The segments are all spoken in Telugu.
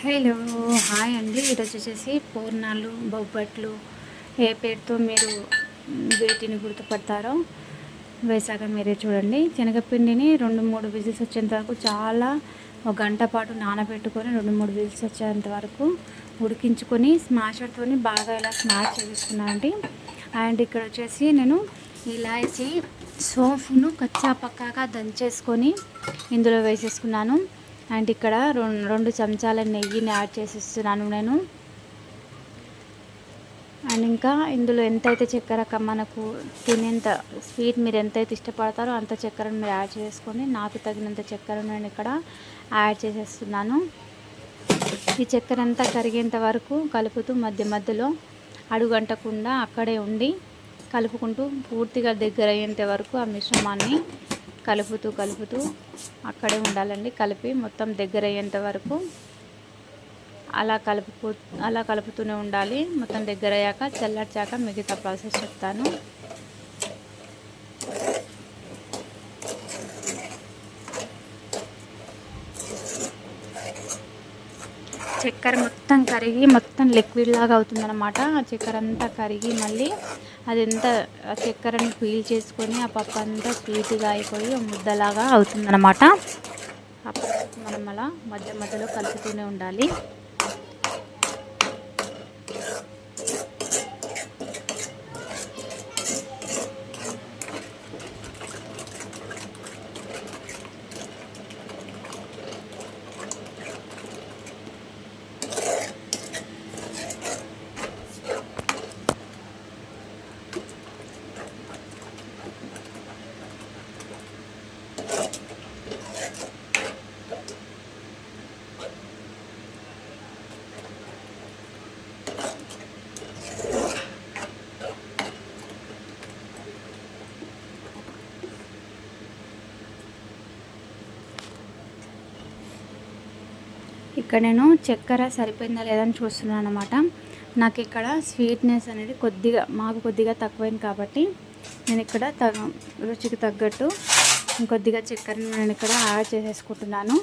హలో హాయ్ అండి. ఈరోజు వచ్చేసి పూర్ణాలు బొబ్బట్లు ఏ పేరుతో మీరు వీటిని గుర్తుపడతారో వేసాక మీరే చూడండి. శనగపిండిని రెండు మూడు విజిల్స్ వచ్చేంత వరకు చాలా ఒక గంట పాటు నానబెట్టుకొని రెండు మూడు విజిల్స్ వచ్చేంత వరకు ఉడికించుకొని స్మాషర్తో బాగా ఇలా స్మాష్ చేసుకున్నానండి అండ్. ఇక్కడ వచ్చేసి నేను ఇలాచి సోఫ్ను కచ్చా పక్కాగా దంచేసుకొని ఇందులో వేసేసుకున్నాను. అండ్ ఇక్కడ రెండు చెంచాల నెయ్యిని యాడ్ చేసిస్తున్నాను నేను. అండ్ ఇంకా ఇందులో ఎంతైతే చక్కెర మనకు తినేంత స్వీట్ మీరు ఎంతైతే ఇష్టపడతారో అంత చక్కెరను మీరు యాడ్ చేసుకొని నాకు తగినంత చక్కెరను నేను ఇక్కడ యాడ్ చేసేస్తున్నాను. ఈ చక్కెర అంతా కరిగేంత వరకు కలుపుతూ మధ్య మధ్యలో అడుగంటకుండా అక్కడే ఉండి కలుపుకుంటూ పూర్తిగా దగ్గర అయ్యేంత వరకు ఆ మిశ్రమాన్ని కలుపుతూ కలుపుతూ అక్కడే ఉండాలండి. కలిపి మొత్తం దగ్గర అయ్యేంత వరకు అలా కలుపు అలా కలుపుతూనే ఉండాలి. మొత్తం దగ్గర అయ్యాక చల్లార్చాక మిగతా ప్రాసెస్ చెప్తాను. చక్కెర మొత్తం కరిగి మొత్తం లిక్విడ్ లాగా అవుతుందన్నమాట. ఆ చక్కెర అంతా కరిగి మళ్ళీ అది ఎంత ఆ చక్కెరని పీల్ చేసుకొని ఆ పప్పు అంతా స్వీట్గా అయిపోయి ముద్దలాగా అవుతుందన్నమాట. మనం అలా మధ్య మధ్యలో కలుపుతూనే ఉండాలి. ఇక్కడ నేను చక్కెర సరిపోయిందా లేదని అని చూస్తున్నాను అనమాట నాకు ఇక్కడ స్వీట్నెస్ అనేది కొద్దిగా మాకు కొద్దిగా తక్కువైంది కాబట్టి నేను ఇక్కడ తగ రుచికి తగ్గట్టు ఇంకొద్దిగా చక్కెరను నేను ఇక్కడ యాడ్ చేసేసుకుంటున్నాను.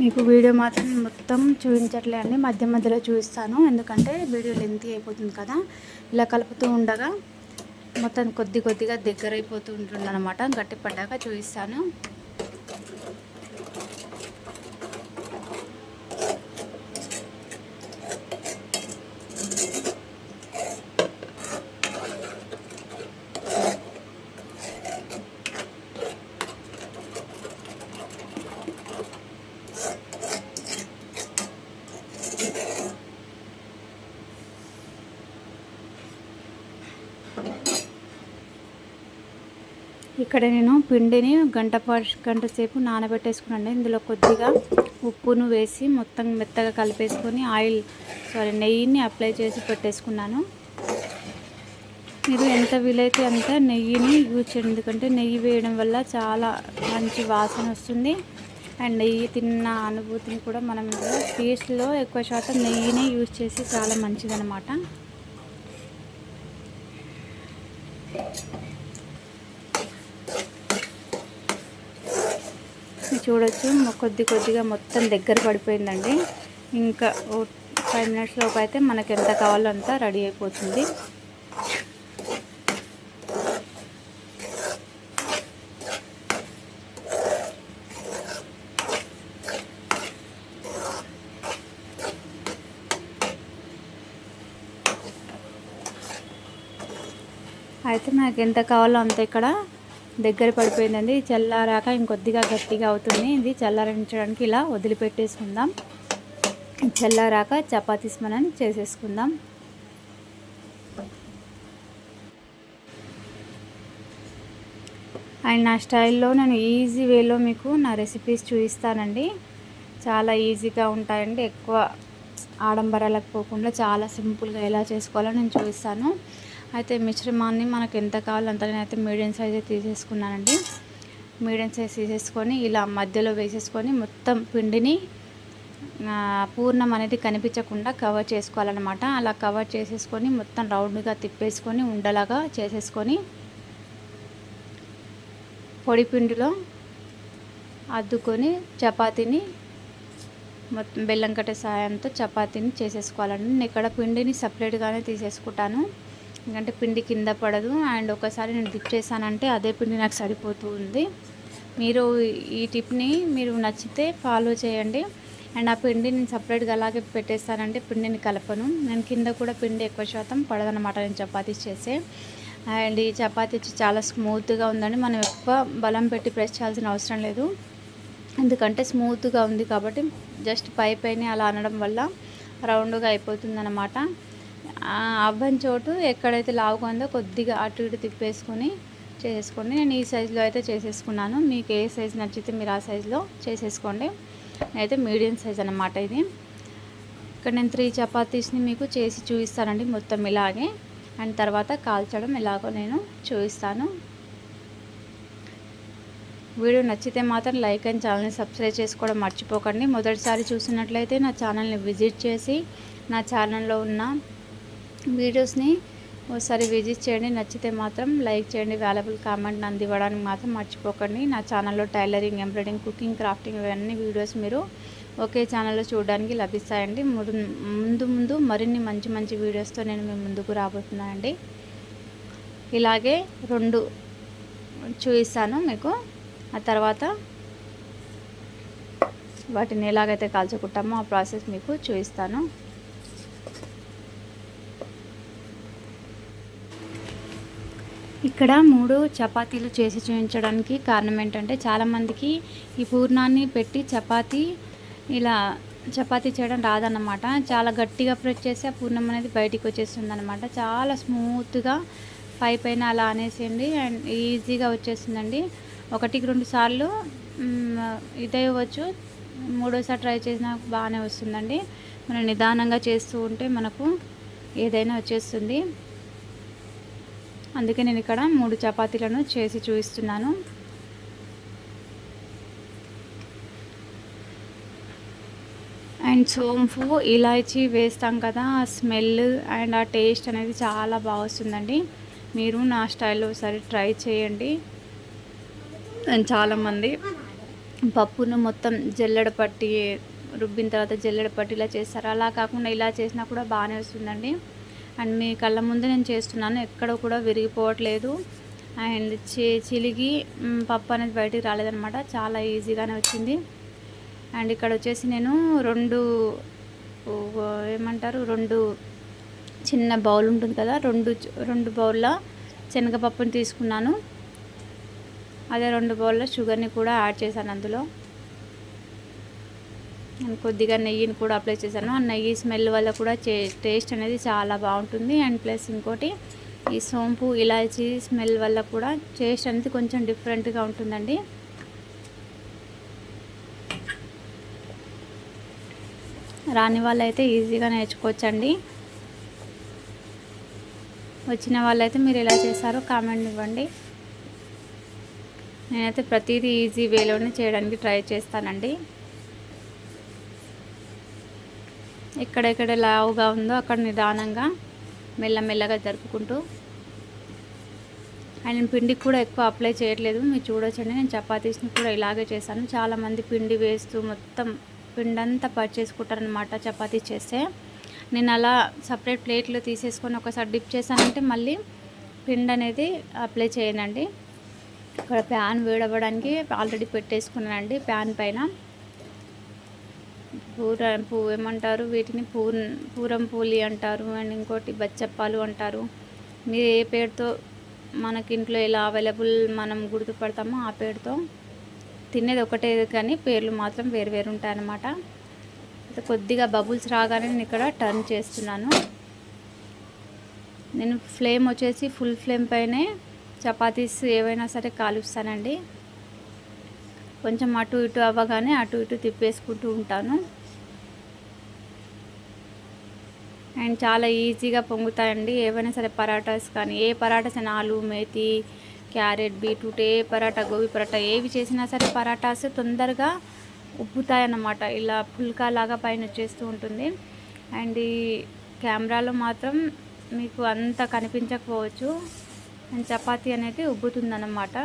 మీకు వీడియో మాత్రం మొత్తం చూపించట్లే అండి. మధ్య మధ్యలో చూపిస్తాను. ఎందుకంటే వీడియో లెంత్ అయిపోతుంది కదా. ఇలా కలుపుతూ ఉండగా మొత్తం కొద్ది కొద్దిగా దగ్గర అయిపోతూ ఉంటుంది అనమాట గట్టి పడ్డాక చూపిస్తాను. ఇక్కడ నేను పిండిని గంట గంట సేపు నానబెట్టేసుకున్నాను ఇందులో కొద్దిగా ఉప్పును వేసి మొత్తం మెత్తగా కలిపేసుకొని ఆయిల్ సారీ నెయ్యిని అప్లై చేసి పెట్టేసుకున్నాను. మీరు ఎంత వీలైతే అంత నెయ్యిని యూజ్ చేయండి. ఎందుకంటే నెయ్యి వేయడం వల్ల చాలా మంచి వాసన వస్తుంది. అండ్ నెయ్యి తిన్న అనుభూతిని కూడా మనం ఇందులో టేస్ట్లో ఎక్కువ శాతం నెయ్యిని యూజ్ చేసి చాలా మంచిదనమాట చూడొచ్చు. కొద్ది కొద్దిగా మొత్తం దగ్గర పడిపోయిందండి. ఇంకా ఫైవ్ మినిట్స్ లోపు అయితే మనకి ఎంత కావాలో అంత రెడీ అయిపోతుంది. అయితే మనకి ఎంత కావాలో అంత ఇక్కడ దగ్గర పడిపోయిందండి. చల్లారాక ఇంకొద్దిగా గట్టిగా అవుతుంది. ఇది చల్లారించడానికి ఇలా వదిలిపెట్టేసుకుందాం. చల్లారాక చపాతీస్ మనం చేసేసుకుందాం. అండ్ నా స్టైల్లో నేను ఈజీ వేలో మీకు నా రెసిపీస్ చూపిస్తానండి. చాలా ఈజీగా ఉంటాయండి. ఎక్కువ ఆడంబరాలకు పోకుండా చాలా సింపుల్గా ఎలా చేసుకోవాలో నేను చూపిస్తాను. అయితే మిశ్రమాన్ని మనకు ఎంత కావాలో అంత నేనైతే మీడియం సైజే తీసేసుకున్నానండి. మీడియం సైజ్ తీసేసుకొని ఇలా మధ్యలో వేసేసుకొని మొత్తం పిండిని పూర్ణం అనేది కనిపించకుండా కవర్ చేసుకోవాలన్నమాట. అలా కవర్ చేసేసుకొని మొత్తం రౌండ్గా తిప్పేసుకొని ఉండలాగా చేసేసుకొని పొడి పిండిలో అద్దుకొని చపాతీని మొత్తం బెల్లం కట్టే సహాయంతో చపాతీని చేసేసుకోవాలండి. నేను ఇక్కడ పిండిని సపరేట్గానే తీసేసుకుంటాను. ఎందుకంటే పిండి కింద పడదు. అండ్ ఒకసారి నేను డిప్ చేశానంటే అదే పిండి నాకు సరిపోతూ ఉంది. మీరు ఈ టిప్ని మీరు నచ్చితే ఫాలో చేయండి. అండ్ ఆ పిండి నేను సపరేట్గా అలాగే పెట్టేస్తానంటే పిండిని కలపను. నేను కింద కూడా పిండి ఎక్కువ శాతం పడదనమాట నేను చపాతీస్ చేసే. అండ్ ఈ చపాతీ వచ్చి చాలా స్మూత్గా ఉందండి. మనం ఎక్కువ బలం పెట్టి ప్రెస్ చేయాల్సిన అవసరం లేదు. ఎందుకంటే స్మూత్గా ఉంది కాబట్టి జస్ట్ పై పైన అలా అనడం వల్ల రౌండ్గా అయిపోతుంది అనమాట అవ్వని చోటు ఎక్కడైతే లావుగా ఉందో కొద్దిగా అటు ఇటు తిప్పేసుకొని చేసేసుకోండి. నేను ఈ సైజులో అయితే చేసేసుకున్నాను. మీకు ఏ సైజు నచ్చితే మీరు ఆ సైజులో చేసేసుకోండి. అయితే మీడియం సైజ్ అన్నమాట ఇది. ఇక్కడ నేను త్రీ చపాతీస్ని మీకు చేసి చూపిస్తానండి మొత్తం ఇలాగే. అండ్ తర్వాత కాల్చడం ఇలాగో నేను చూపిస్తాను. వీడియో నచ్చితే మాత్రం లైక్ అండ్ ఛానల్ని సబ్స్క్రైబ్ చేసుకోవడం మర్చిపోకండి. మొదటిసారి చూసినట్లయితే నా ఛానల్ని విజిట్ చేసి నా ఛానల్లో ఉన్న వీడియోస్ని ఒకసారి విజిట్ చేయండి. నచ్చితే మాత్రం లైక్ చేయండి. వాల్యుబుల్ కామెంట్ అందివ్వడానికి మాత్రం మర్చిపోకండి. నా ఛానల్లో టైలరింగ్ ఎంబ్రాయిడింగ్ కుకింగ్ క్రాఫ్టింగ్ ఇవన్నీ వీడియోస్ మీరు ఒకే ఛానల్లో చూడడానికి లభిస్తాయండి. ముందు ముందు ముందు మరిన్ని మంచి మంచి వీడియోస్తో నేను మీ ముందుకు రాబోతున్నానండి. ఇలాగే రెండు చూపిస్తాను మీకు. ఆ తర్వాత వాటిని ఎలాగైతే కాల్చుకుంటామో ఆ ప్రాసెస్ మీకు చూపిస్తాను. ఇక్కడ మూడు చపాతీలు చేసి చూపించడానికి కారణం ఏంటంటే చాలామందికి ఈ పూర్ణాన్ని పెట్టి చపాతీ ఇలా చపాతీ చేయడం రాదన్నమాట. చాలా గట్టిగా ప్రెస్ చేసి ఆ పూర్ణం అనేది బయటికి వచ్చేస్తుంది అనమాట చాలా స్మూత్గా పై పైన అలా అనేసేయండి అండ్ ఈజీగా వచ్చేస్తుందండి. ఒకటికి రెండు సార్లు మ్, మూడోసారి ట్రై చేసినా బాగానే వస్తుందండి. మనం నిదానంగా చేస్తూ ఉంటే మనకు ఏదైనా వచ్చేస్తుంది. అందుకే నేను ఇక్కడ మూడు చపాతీలను చేసి చూపిస్తున్నాను. అండ్ సోంపు ఇలాచీ వేస్తాం కదా ఆ స్మెల్ అండ్ ఆ టేస్ట్ అనేది చాలా బాగా వస్తుందండి. మీరు నా స్టైల్లో ఒకసారి ట్రై చేయండి. అండ్ చాలామంది పప్పును మొత్తం జల్లెడ పట్టి రుబ్బిన తర్వాత జల్లెడ పట్టి ఇలా చేస్తారు. అలా కాకుండా ఇలా చేసినా కూడా బాగానే వస్తుందండి. అండ్ మీ కళ్ళ ముందే నేను చేస్తున్నాను. ఎక్కడ కూడా విరిగిపోవట్లేదు. అండ్ చి చిలిగి పప్పు అనేది బయటికి రాలేదనమాట చాలా ఈజీగానే వచ్చింది. అండ్ ఇక్కడ వచ్చేసి నేను రెండు ఏమంటారు? రెండు చిన్న బౌల్ ఉంటుంది కదా రెండు రెండు బౌల్ల శనగపప్పుని తీసుకున్నాను. అదే రెండు బౌల్ల షుగర్ని కూడా యాడ్ చేశాను అందులో. కొద్దిగా నెయ్యిని కూడా అప్లై చేశాను. ఆ నెయ్యి స్మెల్ వల్ల కూడా చే టేస్ట్ అనేది చాలా బాగుంటుంది. అండ్ ప్లస్ ఇంకోటి ఈ సోంపు ఇలాచీ స్మెల్ వల్ల కూడా టేస్ట్ అనేది కొంచెం డిఫరెంట్గా ఉంటుందండి. రాని వాళ్ళైతే ఈజీగా నేర్చుకోవచ్చండి. వచ్చిన వాళ్ళైతే మీరు ఎలా చేస్తారో కామెంట్ ఇవ్వండి. నేనైతే ప్రతిదీ ఈజీ వేలోనే చేయడానికి ట్రై చేస్తానండి. ఎక్కడెక్కడ లావుగా ఉందో అక్కడ నిదానంగా మెల్లమెల్లగా జరుపుకుంటూ. అండ్ పిండికి కూడా ఎక్కువ అప్లై చేయట్లేదు. మీరు చూడొచ్చండి. నేను చపాతీస్ని కూడా ఇలాగే చేశాను. చాలామంది పిండి వేస్తూ మొత్తం పిండి అంతా పర్చేసుకుంటారనమాట చపాతీ చేస్తే. నేను అలా సపరేట్ ప్లేట్లో తీసేసుకొని ఒకసారి డిప్ చేశానంటే మళ్ళీ పిండి అనేది అప్లై చేయనండి. ఇక్కడ ప్యాన్ వేడవ్వడానికి ఆల్రెడీ పెట్టేసుకున్నానండి ప్యాన్ పైన. పూర పువ్వు ఏమంటారు? వీటిని పూర్ పూరం పూలి అంటారు. అండ్ ఇంకోటి బచ్చప్పాలు అంటారు. మీరు ఏ పేరుతో మనకి ఇంట్లో ఎలా అవైలబుల్ మనం గుర్తుపడతామో ఆ పేరుతో తినేది ఒకటే కానీ పేర్లు మాత్రం వేరు వేరు ఉంటాయన్నమాట. కొద్దిగా బబుల్స్ రాగానే నేను ఇక్కడ టర్న్ చేస్తున్నాను. నేను ఫ్లేమ్ వచ్చేసి ఫుల్ ఫ్లేమ్ పైనే చపాతీస్ ఏవైనా సరే కాలుస్తానండి. కొంచెం అటు ఇటు అవ్వగానే అటు ఇటు తిప్పేసుకుంటూ ఉంటాను. అండ్ చాలా ఈజీగా పొంగుతాయండి. ఏవైనా సరే పరాటాస్ కానీ ఏ పరాటాస్ అయినా ఆలు మేతి క్యారెట్ బీట్రూట్ ఏ పరాటా గోబీ పరాటా ఏవి చేసినా సరే పరాటాస్ తొందరగా ఉబ్బుతాయి అన్నమాట ఇలా పుల్కా లాగా పైన వచ్చేస్తూ ఉంటుంది. అండ్ ఈ కెమెరాలో మాత్రం మీకు అంత కనిపించకపోవచ్చు. అండ్ చపాతీ అనేది ఉబ్బుతుందన్నమాట.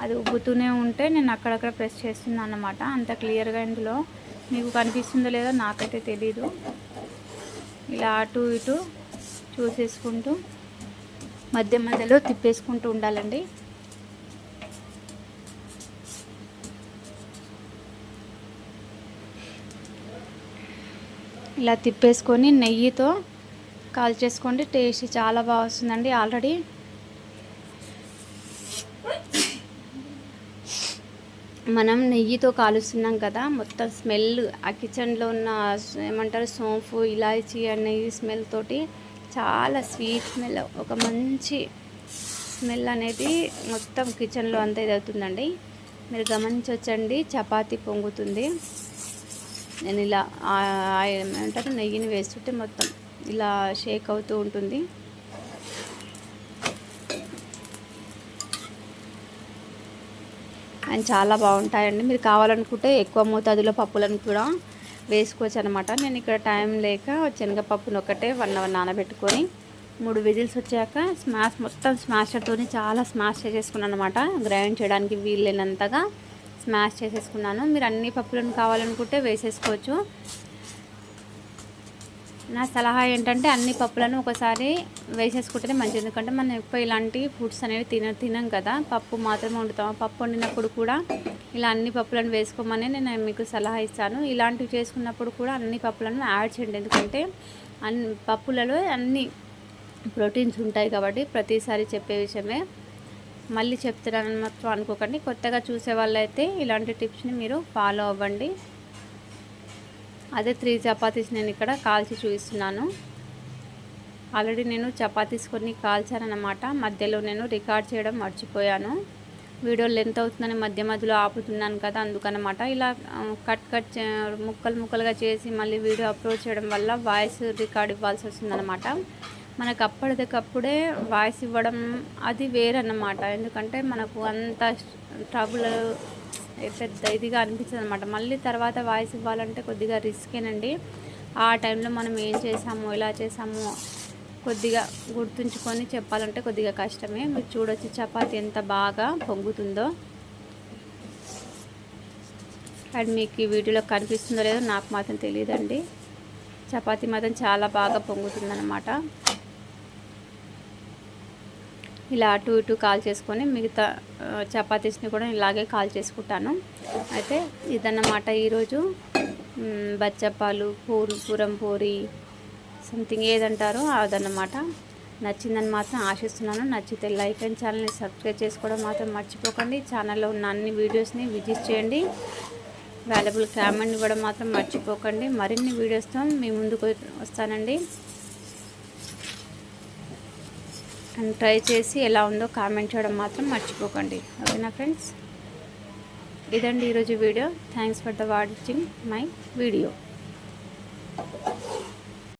అది ఉబ్బుతూనే ఉంటే నేను అక్కడక్కడ ప్రెస్ చేస్తున్నాను అన్నమాట అంత క్లియర్గా ఇందులో మీకు కనిపిస్తుందో లేదో నాకైతే తెలీదు. ఇలా అటు ఇటు చూసేసుకుంటూ మధ్య మధ్యలో తిప్పేసుకుంటూ ఉండాలండి. ఇలా తిప్పేసుకొని నెయ్యితో కాల్చేసుకోండి టేస్ట్ చాలా బాగా వస్తుందండి. ఆల్రెడీ మనం నెయ్యితో కాలుస్తున్నాం కదా మొత్తం స్మెల్ ఆ కిచెన్లో ఉన్న ఏమంటారు సోంపు ఇలాచీ ఆ నెయ్యి స్మెల్ తోటి చాలా స్వీట్ స్మెల్ ఒక మంచి స్మెల్ అనేది మొత్తం కిచెన్లో అంతా ఇది అవుతుందండి మీరు గమనించవచ్చండి చపాతి పొంగుతుంది. నేను ఇలా ఏమంటారు నెయ్యిని వేస్తుంటే మొత్తం ఇలా షేక్ అవుతూ ఉంటుంది. అండ్ చాలా బాగుంటాయండి. మీరు కావాలనుకుంటే ఎక్కువ మోతాదులో పప్పులను కూడా వేసుకోవచ్చు అనమాట నేను ఇక్కడ టైం లేక శనగపప్పును ఒకటే వన్ అవర్ నానబెట్టుకొని మూడు విజిల్స్ వచ్చాక స్మాష్ మొత్తం స్మాషర్తో చాలా స్మాష్ చేసేసుకున్నాను అనమాట గ్రైండ్ చేయడానికి వీలు లేనంతగా స్మాష్ చేసేసుకున్నాను. మీరు అన్ని పప్పులను కావాలనుకుంటే వేసేసుకోవచ్చు. నా సలహా ఏంటంటే అన్ని పప్పులను ఒకసారి వేసేసుకుంటేనే మంచిది. ఎందుకంటే మనం ఎక్కువ ఇలాంటి ఫుడ్స్ అనేవి తిన తినం కదా. పప్పు మాత్రమే వండుతాం. పప్పు వండినప్పుడు కూడా ఇలా అన్ని పప్పులను వేసుకోమని నేను మీకు సలహా ఇస్తాను. ఇలాంటివి చేసుకున్నప్పుడు కూడా అన్ని పప్పులను యాడ్ చేయండి. ఎందుకంటే అన్ని పప్పులలో అన్ని ప్రోటీన్స్ ఉంటాయి కాబట్టి ప్రతిసారి చెప్పే విషయమే. మళ్ళీ చెప్తున్నానని మాత్రం అనుకోకండి. కొత్తగా చూసే వాళ్ళైతే ఇలాంటి టిప్స్ని మీరు ఫాలో అవ్వండి. అదే త్రీ చపాతీస్ నేను ఇక్కడ కాల్చి చూపిస్తున్నాను. ఆల్రెడీ నేను చపాతీస్ కొన్ని కాల్చానమాట మధ్యలో నేను రికార్డ్ చేయడం మర్చిపోయాను. వీడియో లెంత్ అవుతుందని మధ్య మధ్యలో ఆపుతున్నాను కదా అందుకనమాట ఇలా కట్ కట్ ముక్కలు ముక్కలుగా చేసి మళ్ళీ వీడియో అప్లోడ్ చేయడం వల్ల వాయిస్ రికార్డ్ ఇవ్వాల్సి వస్తుందన్నమాట. మనకు అప్పటికప్పుడే వాయిస్ ఇవ్వడం అది వేరన్నమాట. ఎందుకంటే మనకు అంత ట్రబుల్ పెద్ద ఇదిగా అనిపించదు అనమాట మళ్ళీ తర్వాత వాయిస్ ఇవ్వాలంటే కొద్దిగా రిస్కేనండి ఆ టైంలో మనం ఏం చేసాము ఎలా చేసాము కొద్దిగా గుర్తుంచుకొని చెప్పాలంటే కొద్దిగా కష్టమే. మీరు చూడొచ్చు చపాతి ఎంత బాగా పొంగుతుందో. అండ్ మీకు ఈ వీడియోలో కనిపిస్తుందో లేదో నాకు మాత్రం తెలియదండి. చపాతి మాత్రం చాలా బాగా పొంగుతుందన్నమాట. ఇలా అటు ఇటు కాల్ చేసుకొని మిగతా చపాతీస్ని కూడా ఇలాగే కాల్ చేసుకుంటాను. అయితే ఇదన్నమాట ఈరోజు బచ్చప్పాలు పూరు పూరం పూరి సంథింగ్ ఏదంటారో అదన్నమాట. నచ్చిందని మాత్రం ఆశిస్తున్నాను. నచ్చితే లైక్ అండ్ ఛానల్ని సబ్స్క్రైబ్ చేసుకోవడం మాత్రం మర్చిపోకండి. ఛానల్లో ఉన్న అన్ని వీడియోస్ని విజిట్ చేయండి. వాల్యుబుల్ కామెంట్ ఇవ్వడం మాత్రం మర్చిపోకండి. మరిన్ని వీడియోస్తో మీ ముందుకు వస్తానండి. అండ్ ట్రై చేసి ఎలా ఉందో కామెంట్ చేయడం మాత్రం మర్చిపోకండి. ఓకేనా ఫ్రెండ్స్? ఇదండి ఈరోజు video. Thanks for the watching my video